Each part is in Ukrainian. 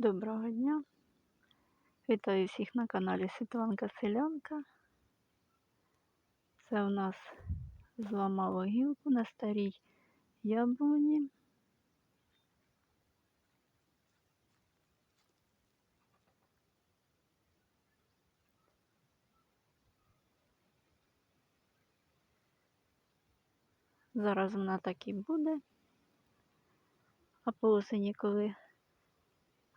Доброго дня! Вітаю всіх на каналі Світланка Селянка. Це у нас зламало гілку на старій яблуні. Зараз вона так і буде. А по осені, коли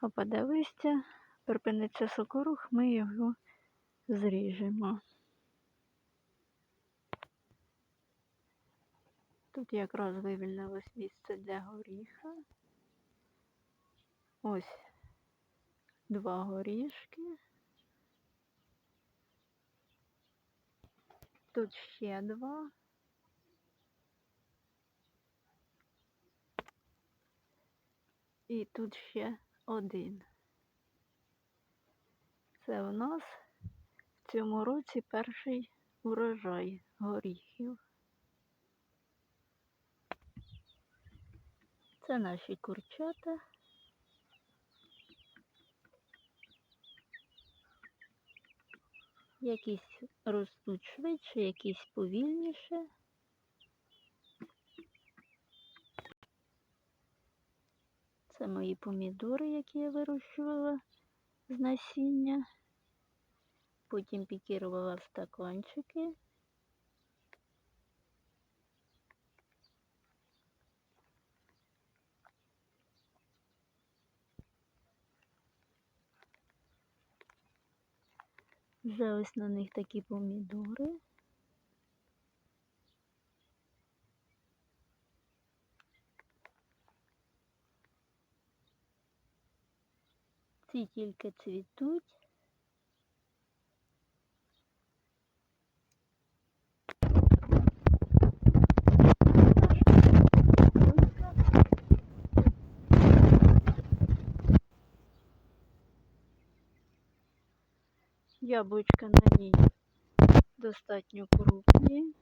опаде листя, припиниться сокорух, ми його зріжемо. Тут якраз вивільнилось місце для горіха. Ось два горішки. Тут ще два. І тут ще один. Це у нас в цьому році перший урожай горіхів. Це наші курчата. Якісь ростуть швидше, якісь повільніше. Це мої помідори, які я вирощувала з насіння. Потім пікірувала в стаканчики. Ось на них такі помідори. Ці тільки цвітуть. Яблучка на ній достатньо крупні.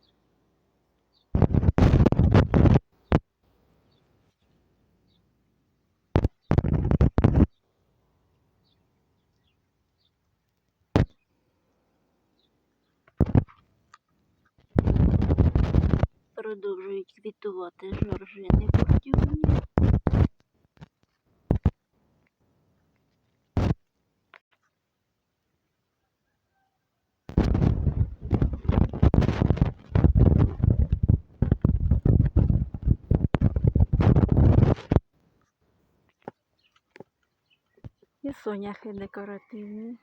Квітувати жоржини бордюрні. І соняхи декоративні.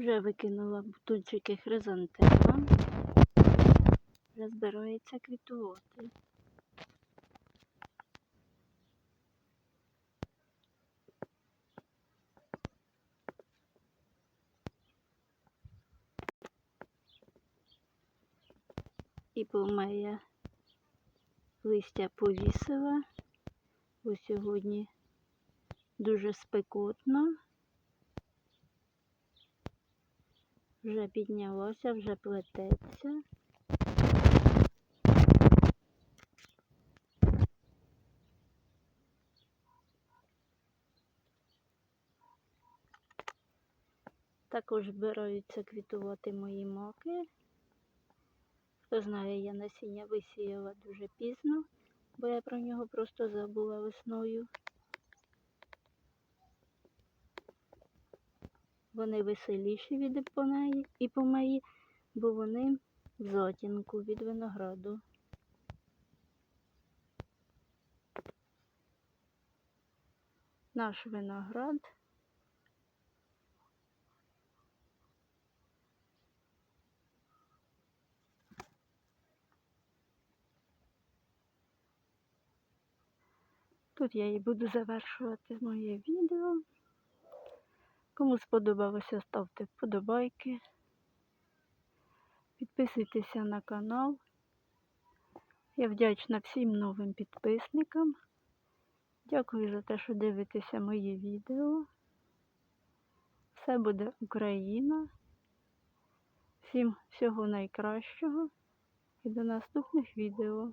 Вже викинула бутончики хризантема. Вже збирається квітувати. І помея листя повісила, бо сьогодні дуже спекотно. Вже піднялося, вже плететься. Також збираються квітувати мої маки. Хто знає, я насіння висіяла дуже пізно, бо я про нього просто забула весною. Вони веселіші від іпомеї, іпомеї, бо вони в затінку від винограду. Наш виноград Тут я і буду завершувати моє відео. Кому сподобалося, ставте вподобайки. Підписуйтеся на канал. Я вдячна всім новим підписникам. Дякую за те, що дивитеся мої відео. Все буде Україна. Всім всього найкращого і до наступних відео.